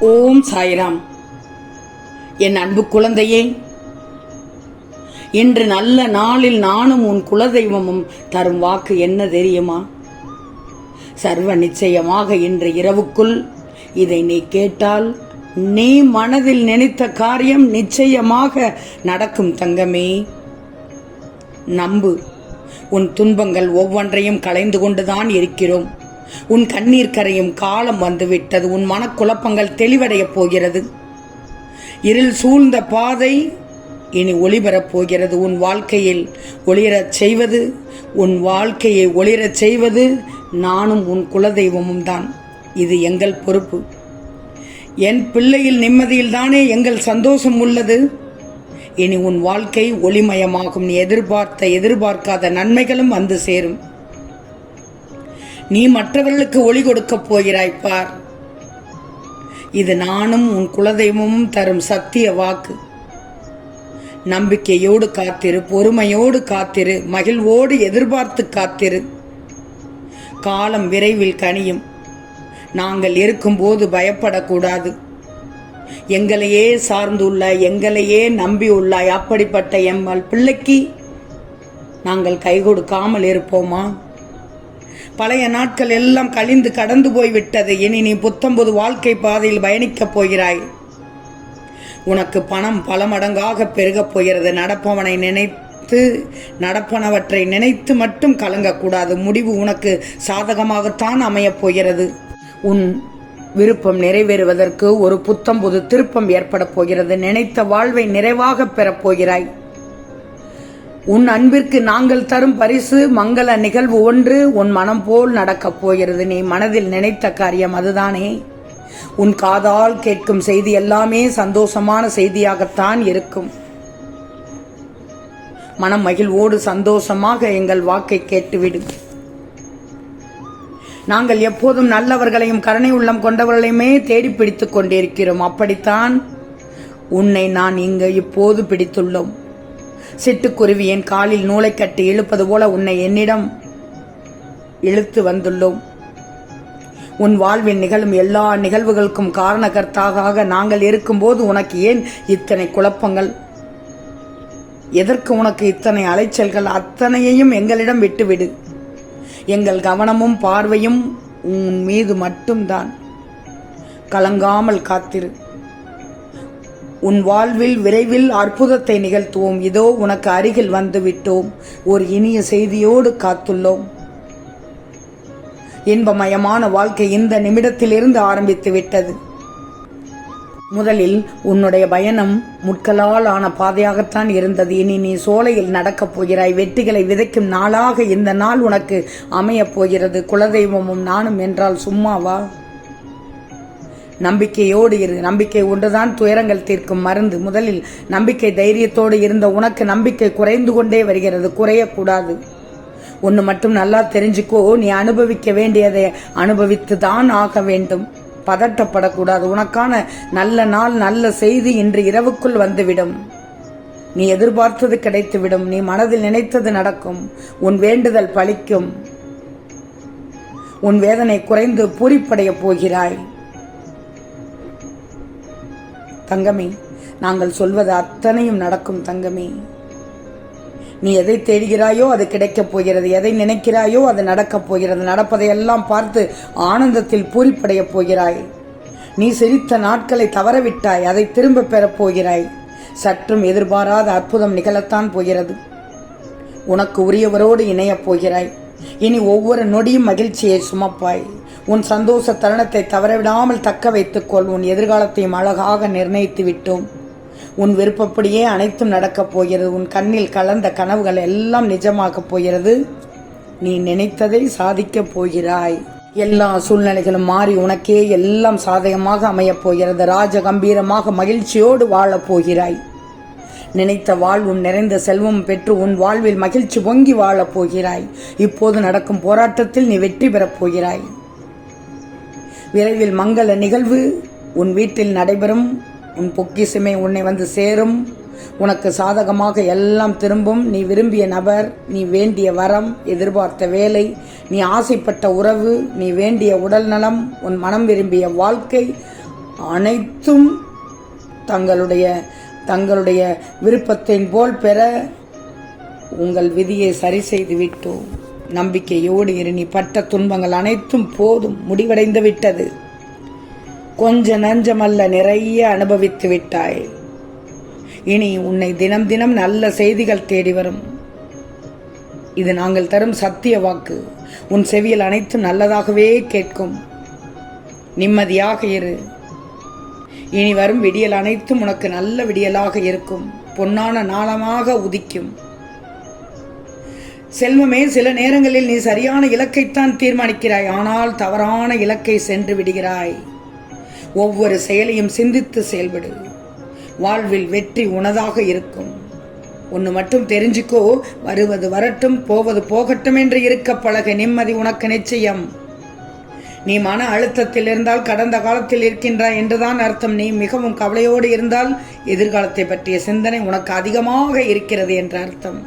ஓம் சாய்ராம். என் அன்பு குழந்தையே இன்று நல்ல நாளில் நானும் உன் குலதெய்வமும் தரும் வாக்கு என்ன தெரியுமா? சர்வ நிச்சயமாக இன்று இரவுக்குள் இதை நீ கேட்டால் நீ மனதில் நினைத்த காரியம் நிச்சயமாக நடக்கும் தங்கமே. நம்பு உன் துன்பங்கள் ஒவ்வொன்றையும் களைந்து கொண்டுதான் இருக்கிறோம். உன் கண்ணீர் கரையும் காலம் வந்துவிட்டது. உன் மனக்குழப்பங்கள் தெளிவடையப் போகிறது. இருள் சூழ்ந்த பாதை இனி ஒளிபெறப் போகிறது. உன் வாழ்க்கையில் ஒளிரச் செய்வது உன் வாழ்க்கையை ஒளிரச் செய்வது நானும் உன் குலதெய்வமும் தான். இது எங்கள் பொறுப்பு. என் பிள்ளையில் நிம்மதியில் தானே எங்கள் சந்தோஷம் உள்ளது. இனி உன் வாழ்க்கை ஒளிமயமாகும். நீ எதிர்பார்த்த எதிர்பார்க்காத நன்மைகளும் வந்து சேரும். நீ மற்றவர்களுக்கு ஒளி கொடுக்கப் போகிறாய் பார். இது நானும் உன் குலதெய்வமும் தரும் சத்திய வாக்கு. நம்பிக்கையோடு காத்திரு பொறுமையோடு காத்திரு மகிழ்வோடு எதிர்பார்த்து காத்திரு. காலம் விரைவில் கனியும். நாங்கள் இருக்கும்போது பயப்படக்கூடாது. எங்களையே சார்ந்துள்ள எங்களையே நம்பியுள்ளாய் அப்படிப்பட்ட எம்மல் பிள்ளைக்கு நாங்கள் கை கொடுக்காமல் இருப்போமா? பழைய நாட்கள் எல்லாம் கழிந்து கடந்து போய்விட்டது. இனி நீ புத்தம்புது வாழ்க்கை பாதையில் பயணிக்கப் போகிறாய். உனக்கு பணம் பல மடங்காக பெருகப் போகிறது. நடப்பவனை நினைத்து நடப்பனவற்றை நினைத்து மட்டும் கலங்கக்கூடாது. முடிவு உனக்கு சாதகமாகத்தான் அமையப் போகிறது. உன் விருப்பம் நிறைவேறுவதற்கு ஒரு புத்தம்புது திருப்பம் ஏற்படப் போகிறது. நினைத்த வாழ்வை நிறைவாக பெறப் போகிறாய். உன் அன்பிற்கு நாங்கள் தரும் பரிசு மங்கள நிகழ்வு ஒன்று உன் மனம் போல் நடக்கப் போகிறது. நீ மனதில் நினைத்த காரியம் அதுதானே. உன் காதால் கேட்கும் செய்தி எல்லாமே சந்தோஷமான செய்தியாகத்தான் இருக்கும். மனம் மகிழ்வோடு சந்தோஷமாக எங்கள் வாக்கை கேட்டுவிடும். நாங்கள் எப்போதும் நல்லவர்களையும் கருணை உள்ளம் கொண்டவர்களையுமே தேடி பிடித்துக் கொண்டிருக்கிறோம். அப்படித்தான் உன்னை நான் இங்கு இப்போது பிடித்துள்ளோம். சிட்டுக்குருவி என் காலில் நூலை கட்டி இழுப்பது போல உன்னை என்னிடம் இழுத்து வந்துள்ளோம். உன் வாழ்வில் நிகழும் எல்லா நிகழ்வுகளுக்கும் காரணகர்த்தாக நாங்கள் இருக்கும்போது உனக்கு ஏன் இத்தனை குழப்பங்கள்? எதற்கு உனக்கு இத்தனை அலைச்சல்கள்? அத்தனையையும் எங்களிடம் விட்டுவிடு. எங்கள் கவனமும் பார்வையும் உன் மீது மட்டும்தான். கலங்காமல் காத்திரு. உன் வாழ்வில் விரைவில் அற்புதத்தை நிகழ்த்துவோம். இதோ உனக்கு அருகில் வந்துவிட்டோம். ஒரு இனிய செய்தியோடு காத்துள்ளோம். இன்பமயமான வாழ்க்கை இந்த நிமிடத்திலிருந்து ஆரம்பித்து விட்டது. முதலில் உன்னுடைய பயணம் முட்களால் ஆன பாதையாகத்தான் இருந்தது. இனி நீ சோலையில் நடக்கப் போகிறாய். வெட்டிகளை விதைக்கும் நாளாக இந்த நாள் உனக்கு அமையப் போகிறது. குலதெய்வமும் நானும் என்றால் சும்மாவா? நம்பிக்கையோடு இரு. நம்பிக்கை ஒன்றுதான் துயரங்கள் தீர்க்கும் மருந்து. முதலில் நம்பிக்கை தைரியத்தோடு இருந்த உனக்கு நம்பிக்கை குறைந்து கொண்டே வருகிறது. குறையக்கூடாது. ஒன்று மட்டும் நல்லா தெரிஞ்சுக்கோ. நீ அனுபவிக்க வேண்டியதை அனுபவித்து தான் ஆக வேண்டும். பதட்டப்படக்கூடாது. உனக்கான நல்ல நாள் நல்ல செய்தி இன்று இரவுக்குள் வந்துவிடும். நீ எதிர்பார்த்தது கிடைத்துவிடும். நீ மனதில் நினைத்தது நடக்கும். உன் வேண்டுதல் பலிக்கும் உன் வேதனை குறைந்து பூரிப்படையப் போகிறாய். தங்கமே நாங்கள் சொல்வது அத்தனையும் நடக்கும் தங்கமே. நீ எதை தேடுகிறாயோ அது கிடைக்கப் போகிறது எதை நினைக்கிறாயோ அது நடக்கப் போகிறது. நடப்பதையெல்லாம் பார்த்து ஆனந்தத்தில் பூரிப்படையப் போகிறாய். நீ சிரித்த நாட்களை தவறவிட்டாய் அதை திரும்ப பெறப் போகிறாய். சற்றும் எதிர்பாராத அற்புதம் நிகழத்தான் போகிறது. உனக்கு உரியவரோடு இணையப் போகிறாய். இனி ஒவ்வொரு நொடியும் மகிழ்ச்சியை சுமப்பாய். உன் சந்தோஷ தருணத்தை தவறவிடாமல் தக்க வைத்துக்கொள் உன் எதிர்காலத்தையும் அழகாக நிர்ணயித்து விட்டோம். உன் விருப்பப்படியே அனைத்தும் நடக்கப் போகிறது. உன் கண்ணில் கலந்த கனவுகள் எல்லாம் நிஜமாகப் போகிறது. நீ நினைத்ததை சாதிக்கப் போகிறாய். எல்லா சூழ்நிலைகளும் மாறி உனக்கே எல்லாம் சாதகமாக அமையப் போகிறது. ராஜ கம்பீரமாக மகிழ்ச்சியோடு வாழப் போகிறாய். நினைத்த வாழ்வும் நிறைந்த செல்வம் பெற்று உன் வாழ்வில் மகிழ்ச்சி பொங்கி வாழப் போகிறாய். இப்போது நடக்கும் போராட்டத்தில் நீ வெற்றி பெறப் போகிறாய். விரைவில் மங்கள நிகழ்வு. உன் வீட்டில் நடைபெறும். உன் பொக்கிசமே உன்னை வந்து சேரும். உனக்கு சாதகமாக எல்லாம் திரும்பும். நீ விரும்பிய நபர் நீ வேண்டிய வரம் எதிர்பார்த்த வேலை நீ ஆசைப்பட்ட உறவு நீ வேண்டிய உடல் நலம் உன் மனம் விரும்பிய வாழ்க்கை அனைத்தும் தங்களுடைய தங்களுடைய விருப்பத்தின் போல் பெற உங்கள் விதியை சரி செய்து விட்டோம் நம்பிக்கையோடு இரு நீ பட்ட துன்பங்கள் அனைத்தும் போதும் முடிவடைந்து விட்டது. கொஞ்ச நஞ்சமல்ல நிறைய அனுபவித்து விட்டாய். இனி உன்னை தினம் தினம் நல்ல செய்திகள் தேடி வரும். இது நாங்கள் தரும் சத்திய வாக்கு. உன் செவியில் அனைத்தும் நல்லதாகவே கேட்கும். நிம்மதியாக இரு. இனி வரும் விடியல் அனைத்தும் உனக்கு நல்ல விடியலாக இருக்கும். பொன்னான நாளமாக உதிக்கும். செல்வமே சில நேரங்களில் நீ சரியான இலக்கைத்தான் தீர்மானிக்கிறாய். ஆனால் தவறான இலக்கை சென்று விடுகிறாய். ஒவ்வொரு செயலையும் சிந்தித்து செயல்படு. வாழ்வில் வெற்றி உனதாக இருக்கும். ஒன்று மட்டும் தெரிஞ்சுக்கோ வருவது வரட்டும் போவது போகட்டும் என்று இருக்க பழக நிம்மதி உனக்கு நிச்சயம். நீ மன அழுத்தத்தில் இருந்தால் கடந்த காலத்தில் இருக்கின்றாய் என்றுதான் அர்த்தம். நீ மிகவும் கவலையோடு இருந்தால் எதிர்காலத்தை பற்றிய சிந்தனை உனக்கு அதிகமாக இருக்கிறது என்ற அர்த்தம்.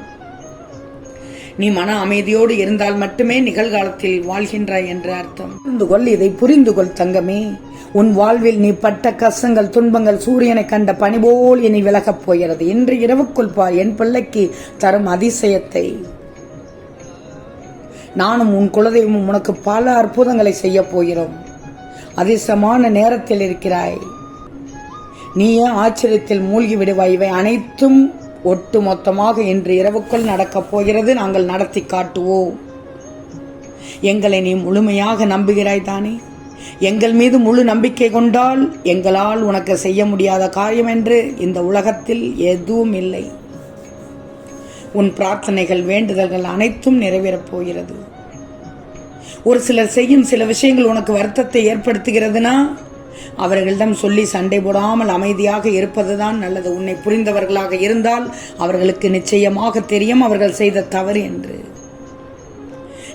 நீ மன அமைதியோடு இருந்தால் மட்டுமே நிகழ்காலத்தில் வாழ்கின்றாய் என்ற அர்த்தம். புரிந்து கொள் இதை புரிந்து கொள் தங்கமே. உன் வாழ்வில் நீ பட்ட கஷ்டங்கள் துன்பங்கள் சூரியனை கண்ட பனி போல் இனி விலகப் போகிறது. இன்று இரவுக்குள் பார் என் பிள்ளைக்கு தரும் அதிசயத்தை. நானும் உன் குலதெய்வமும் உனக்கு பல அற்புதங்களை செய்ய போகிறோம். அதிசயமான நேரத்தில் இருக்கிறாய். நீயே ஆச்சரியத்தில் மூழ்கி விடுவாய். இவை அனைத்தும் ஒட்டு மொத்தமாக இன்று இரவுக்குள் நடக்கப் போகிறது. நாங்கள் நடத்தி காட்டுவோம். எங்களை நீ முழுமையாக நம்புகிறாய் தானே? எங்கள் மீது முழு நம்பிக்கை கொண்டால் எங்களால் உனக்கு செய்ய முடியாத காரியம் என்று இந்த உலகத்தில் எதுவும் இல்லை. உன் பிரார்த்தனைகள் வேண்டுதல்கள் அனைத்தும் நிறைவேறப் போகிறது. ஒரு சிலர் செய்யும் சில விஷயங்கள் உனக்கு வருத்தத்தை ஏற்படுத்துகிறதுனா அவர்களிடம் சொல்லி சண்டை போடாமல் அமைதியாக இருப்பதுதான் நல்லது. உன்னை புரிந்தவர்களாக இருந்தால் அவர்களுக்கு நிச்சயமாக தெரியும் அவர்கள் செய்த தவறு என்று.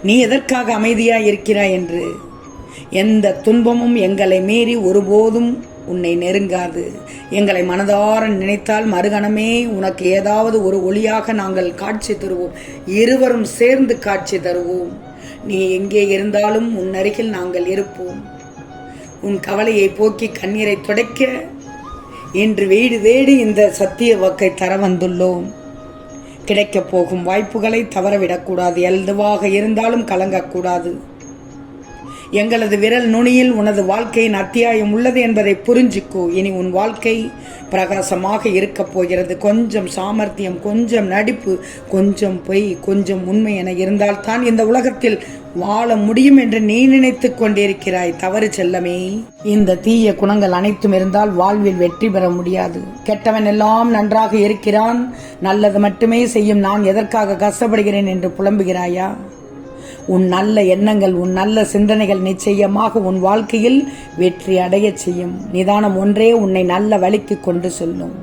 நீ எதற்காக அமைதியாய் இருக்கிறாய் என்று. எந்த துன்பமும் எங்களை மீறி ஒருபோதும் உன்னை நெருங்காது. எங்களை மனதார நினைத்தால் மறுகணமே உனக்கு ஏதாவது ஒரு ஒளியாக நாங்கள் காட்சி தருவோம். இருவரும் சேர்ந்து காட்சி தருவோம். நீ எங்கே இருந்தாலும் உன் அருகில் நாங்கள் இருப்போம். உன் கவலையை போக்கி கண்ணீரை துடைக்க இன்று வீடு தேடி இந்த சத்திய வாக்கை தர வந்துள்ளோம். கிடைக்கப் போகும் வாய்ப்புகளை தவறவிடக்கூடாது. எதுவாக இருந்தாலும் கலங்கக்கூடாது. எங்களது விரல் நுனியில் உனது வாழ்க்கையின் அத்தியாயம் உள்ளது என்பதை புரிஞ்சுக்கோ. இனி உன் வாழ்க்கை பிரகாசமாக இருக்கப் போகிறது. கொஞ்சம் சாமர்த்தியம் கொஞ்சம் நடிப்பு கொஞ்சம் பொய் கொஞ்சம் உண்மை என இருந்தால்தான் இந்த உலகத்தில் வாழ முடியும் என்று நீ நினைத்துக் கொண்டிருக்கிறாய் தவறு செல்லமே. இந்த தீய குணங்கள் அனைத்தும் இருந்தால் வாழ்வில் வெற்றி பெற முடியாது. கெட்டவன் எல்லாம் நன்றாக இருக்கிறான். நல்லது மட்டுமே செய்யும் நான் எதற்காக கஷ்டப்படுகிறேன் என்று புலம்புகிறாயா? உன் நல்ல எண்ணங்கள் உன் நல்ல சிந்தனைகள் நிச்சயமாக உன் வாழ்க்கையில் வெற்றி அடையச் செய்யும். நிதானம் ஒன்றே உன்னை நல்ல வழிக்கு கொண்டு செல்லும்.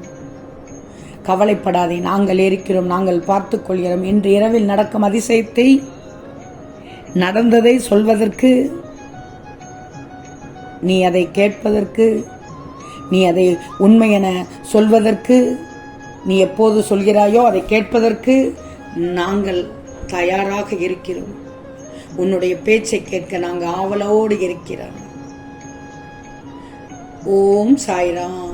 கவலைப்படாதே நாங்கள் இருக்கிறோம் நாங்கள் பார்த்துக்கொள்கிறோம் இன்று இரவில் நடக்கும் அதிசயத்தை நடந்ததை சொல்வதற்கு நீ அதை கேட்பதற்கு நீ அதை உண்மை என சொல்வதற்கு நீ எப்போது சொல்கிறாயோ அதை கேட்பதற்கு நாங்கள் தயாராக இருக்கிறோம். உன்னுடைய பேச்சை கேட்க நாங்கள் ஆவலோடு இருக்கிறோம். ஓம் சாய்ராம்.